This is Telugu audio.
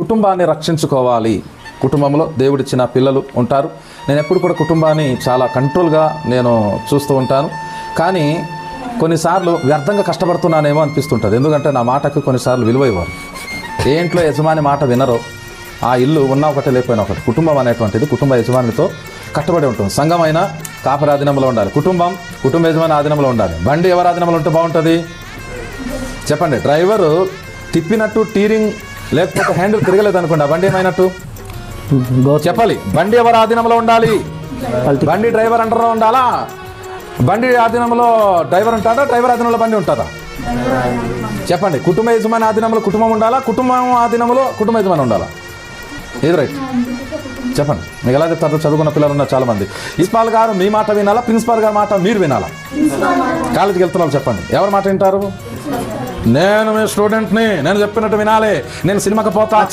కుటుంబాన్ని రక్షించుకోవాలి. కుటుంబంలో దేవుడిచ్చిన పిల్లలు ఉంటారు. నేను ఎప్పుడు కూడా కుటుంబాన్ని చాలా కంట్రోల్గా నేను చూస్తూ ఉంటాను. కానీ కొన్నిసార్లు వ్యర్థంగా కష్టపడుతున్నానేమో అనిపిస్తుంటుంది. ఎందుకంటే నా మాటకు కొన్నిసార్లు విలువ ఇవ్వరు. ఏ ఇంట్లో యజమాని మాట వినరో ఆ ఇల్లు ఉన్నా ఒకటి లేకపోయినా ఒకటి. కుటుంబం అనేటువంటిది కుటుంబ యజమానితో కట్టబడి ఉంటుంది. సంఘం అయినా కాపరి ఆధీనంలో ఉండాలి. కుటుంబం కుటుంబ యజమాని ఆధీనంలో ఉండాలి. బండి ఎవరి ఆధీనంలో ఉంటే బాగుంటుంది? చెప్పండి. డ్రైవరు తిప్పినట్టు టీరింగ్ లేకపోతే హ్యాండిల్ తిరగలేదు అనుకోండి. బండి ఏమైనట్టు? చెప్పాలి. బండి ఎవరి ఆధీనంలో ఉండాలి? బండి డ్రైవర్ అండర్లో ఉండాలా? బండి ఆధీనంలో డ్రైవర్ ఉంటాడా? డ్రైవర్ ఆధీనంలో బండి ఉంటుందా? చెప్పండి. కుటుంబ యజమాని ఆధీనంలో కుటుంబం ఉండాలా? కుటుంబం ఆధీనంలో కుటుంబ యజమాని ఉండాలా? ఏది రైట్ చెప్పండి. మీకు ఎలా చెప్తారు? చదువుకున్న పిల్లలు ఉన్నారు చాలా మంది ప్రిన్సిపాల్ గారు మీ మాట వినాలా? ప్రిన్సిపాల్ గారి మాట మీరు వినాలా? కాలేజీకి వెళ్తున్నారు చెప్పండి. ఎవరి మాట వింటారు? నేను మీ స్టూడెంట్ని నేను చెప్పినట్టు వినాలి. నేను సినిమాకి పోతా.